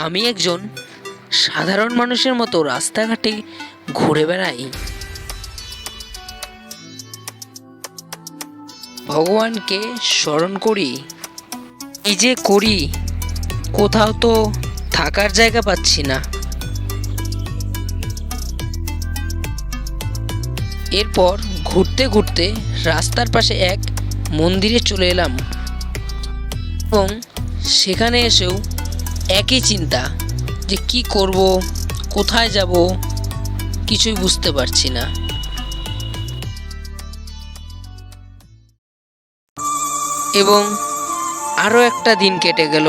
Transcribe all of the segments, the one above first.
আমি একজন সাধারণ মানুষের মতো রাস্তাঘাটে ঘুরে বেড়াই। ভগবানকে স্মরণ করি। এই যে করি, কোথাও তো থাকার জায়গা পাচ্ছি না। এরপর ঘুরতে ঘুরতে রাস্তার পাশে এক মন্দিরে চলে এলাম। এবং সেখানে এসেও একই চিন্তা যে কি করব, কোথায় যাব, কিছুই বুঝতে পারছি না। এবং আরও একটা দিন কেটে গেল,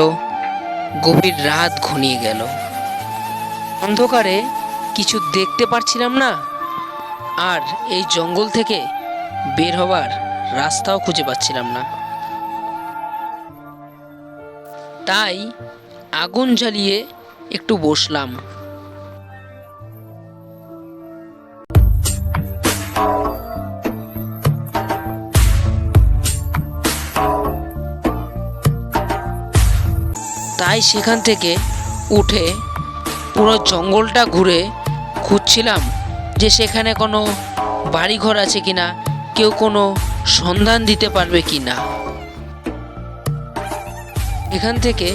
গভীর রাত ঘনিয়ে গেল। অন্ধকারে কিছু দেখতে পারছিলাম না, আর এই জঙ্গল থেকে বের হবার রাস্তাও খুঁজে পাচ্ছিলাম না। তাই আগুন জ্বালিয়ে একটু বসলাম। তাই সেখান থেকে উঠে পুরো জঙ্গলটা ঘুরে খুঁজছিলাম যে সেখানে কোনো বাড়িঘর আছে কিনা, কেউ কোনো সন্ধান দিতে পারবে কি না এখান থেকে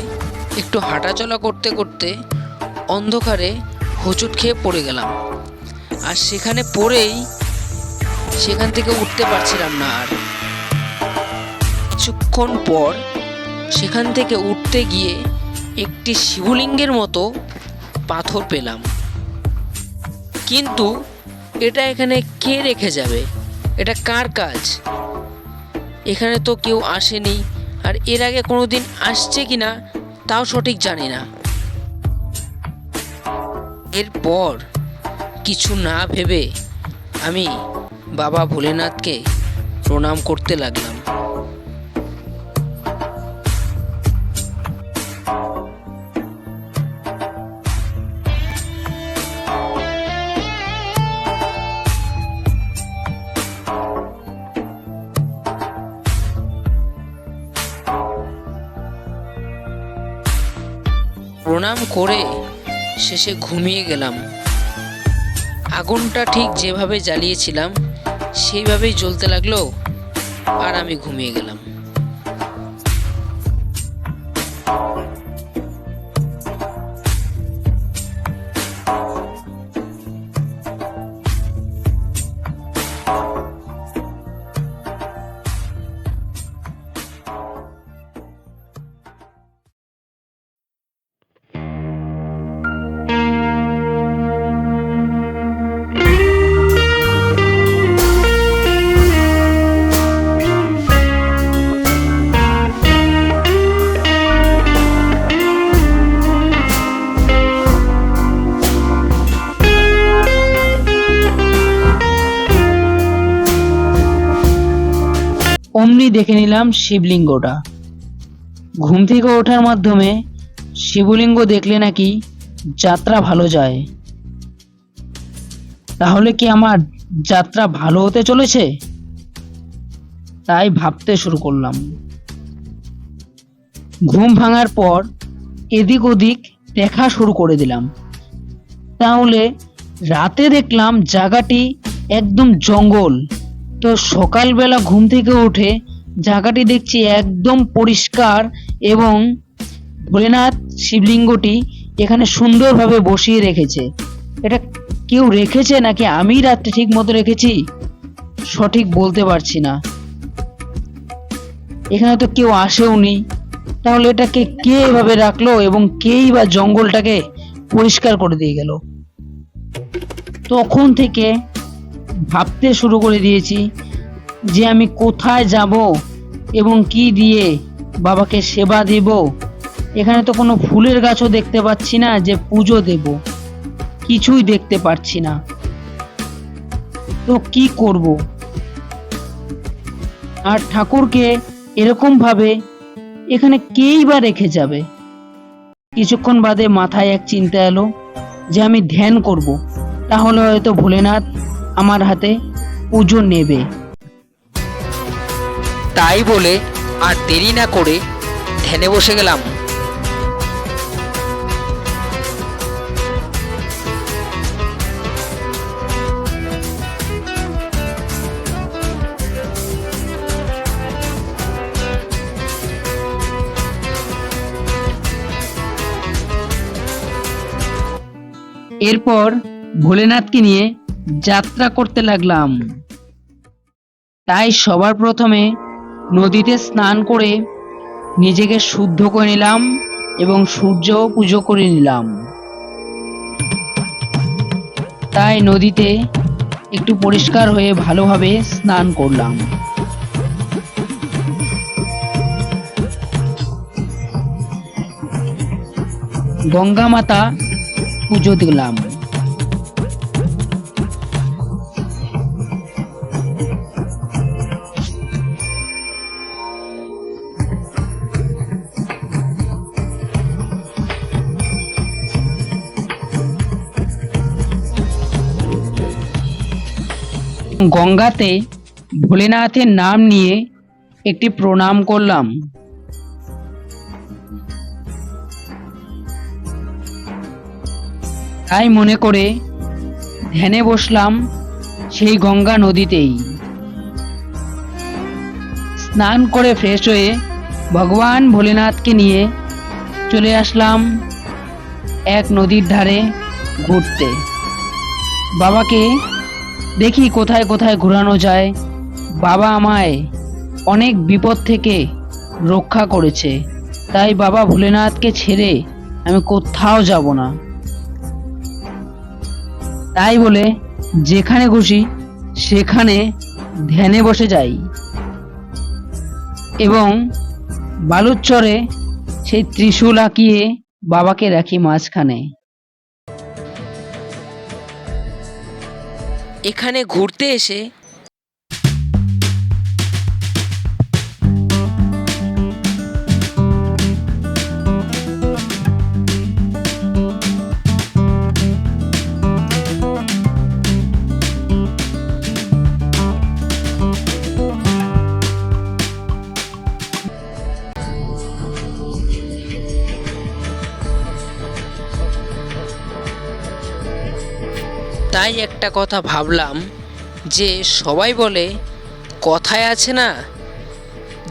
একটু হাঁটাচলা করতে করতে অন্ধকারে হোঁচট খেয়ে পড়ে গেলাম। আর সেখানে পড়েই সেখান থেকে উঠতে পারছিলাম না আর। কিছুক্ষণ পর সেখান থেকে উঠতে গিয়ে একটি শিবলিঙ্গের মতো পাথর পেলাম। কিন্তু এটা এখানে কে রেখে যাবে? এটা কার কাজ? এখানে তো কেউ আসেনি, আর এর আগে কোনোদিন আসছে কি না তাও সঠিক জানি না। এরপর কিছু না ভেবে আমি বাবা ভোলেনাথকে প্রণাম করতে লাগলাম। করে শেষে ঘুমিয়ে গেলাম। আগুনটা ঠিক যেভাবে জ্বালিয়েছিলাম, সেইভাবেই জ্বলতে লাগল আর আমি ঘুমিয়ে গেলাম। অমনি দেখে নিলাম শিবলিঙ্গটা। ঘুম থেকে ওঠার মাধ্যমে শিবলিঙ্গ দেখলে নাকি যাত্রা ভালো যায়। তাহলে কি আমার যাত্রা ভালো হতে চলেছে? তাই ভাবতে শুরু করলাম। ঘুম ভাঙার পর এদিক ওদিক দেখা শুরু করে দিলাম। তাহলে রাতে দেখলাম জায়গাটি একদম জঙ্গল। তো সকালবেলা ঘুম থেকে উঠে জায়গাটি দেখছি একদম পরিষ্কার এবং ভোলেনাথ শিবলিঙ্গটি এখানে সুন্দরভাবে বসিয়ে রেখেছে। এটা কেউ রেখেছে নাকি আমি রাত্রে ঠিক মতো রেখেছি? সঠিক বলতে পারছি না। এখানে তো কেউ আসেও নি। তাহলে এটাকে কে এভাবে রাখল এবং কেই বা জঙ্গলটাকে পরিষ্কার করে দিয়ে গেল? তখন থেকে ভাবতে শুরু করে দিয়েছি যে আমি কোথায় যাব এবং কি দিয়ে বাবাকে সেবা দেব। এখানে তো কোনো ফুলের গাছও দেখতে পাচ্ছি না যে পুজো দেব। কিছুই দেখতে পাচ্ছি না। তো কি করব? আর ঠাকুরকে এরকম ভাবে এখানে কেই বা রেখে যাবে? কিছুক্ষণ বাদে মাথায় এক চিন্তা এলো যে আমি ধ্যান করব। তাহলে হয়তো ভোলেনাথ আমার হাতে পুজো নেবে। তাই বলে আর দেরি না করে ধ্যানে বসে গেলাম। এরপর ভোলেনাথকে নিয়ে যাত্রা করতে লাগলাম। তাই সবার প্রথমে নদীতে স্নান করে নিজেকে শুদ্ধ করে নিলাম এবং সূর্য পুজো করে নিলাম। তাই নদীতে একটু পরিষ্কার হয়ে ভালোভাবে স্নান করলাম। গঙ্গা মাতা পুজো দিলাম। গঙ্গাতে ভোলেনাথের নাম নিয়ে একটি প্রণাম করলাম। তাই মনে করে ধ্যানে বসলাম সেই গঙ্গা নদীতেই। স্নান করে ফ্রেশ হয়ে ভগবান ভোলেনাথকে নিয়ে চলে আসলাম এক নদীর ধারে ঘুরতে। বাবাকে দেখি কোথায় কোথায় ঘোরানো যায়। বাবা আমায় অনেক বিপদ থেকে রক্ষা করেছে। তাই বাবা ভোলেনাথকে ছেড়ে আমি কোথাও যাব না। তাই বলে যেখানে খুশি সেখানে ধ্যানে বসে যাই। এবং বালুচরে সেই ত্রিশূল আঁকিয়ে বাবাকে রাখি মাঝখানে। এখানে ঘুরতে এসে তাই একটা কথা ভাবলাম যে সবাই বলে, কথায় আছে না,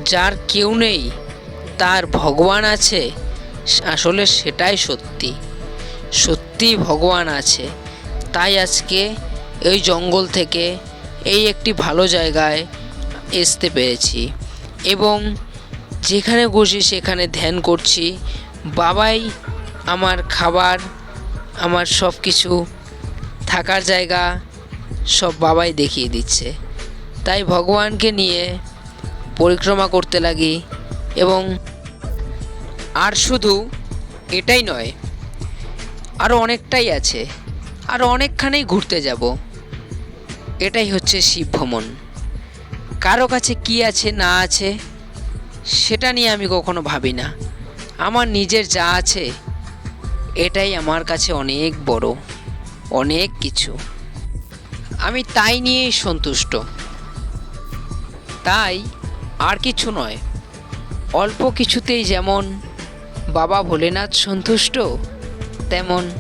যার কেউ নেই, তার ভগবান আছে। আসলে সেটাই সত্যি। সত্যি ভগবান আছে। তাই আজকে এই জঙ্গল থেকে এই একটি ভালো জায়গায় আসতে পেরেছি। এবং যেখানে বসি সেখানে ধ্যান করছি। বাবাই আমার খাবার, আমার সব কিছু থাকার জায়গা সব বাবাই দেখিয়ে দিচ্ছে। তাই ভগবানকে নিয়ে পরিক্রমা করতে লাগি এবং আর শুধু এটাই নয় আরও অনেকটাই আছে আরও অনেকখানেই ঘুরতে যাব। এটাই হচ্ছে শিব ভ্রমণ। কারও কাছে কি আছে, না আছে, সেটা নিয়ে আমি কখনো ভাবি না। আমার নিজের যা আছে, এটাই আমার কাছে অনেক বড়। অনেক কিছু। আমি তাই নিয়েই সন্তুষ্ট। তাই আর কিছু নয়। অল্প কিছুতেই যেমন বাবা ভোলেনাথ সন্তুষ্ট, তেমন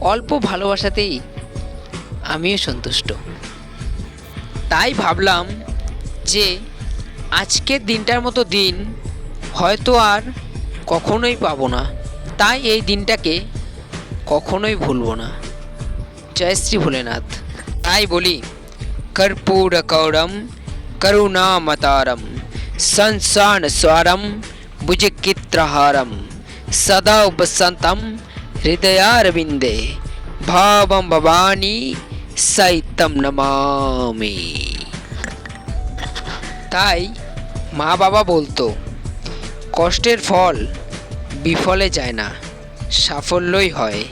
অল্প ভালোবাসাতেই আমিও সন্তুষ্ট। তাই ভাবলাম যে আজকের দিনটার মতো দিন হয়তো আর কখনোই পাবো না। তাই এই দিনটাকে কখনোই ভুলবো না। জয় শ্রী ভোলেনাথ তাই বলি কর্পূর কৌরম করুণামতারম সংসান স্বরম ভুজকিত্রহারম সদা বসন্তম হৃদয়ারবিন্দে ভাবম ভবানী সৈতম নমামি তাই মা বাবা বলতো, কষ্টের ফল বিফলে যায় না, সাফল্যই হয়।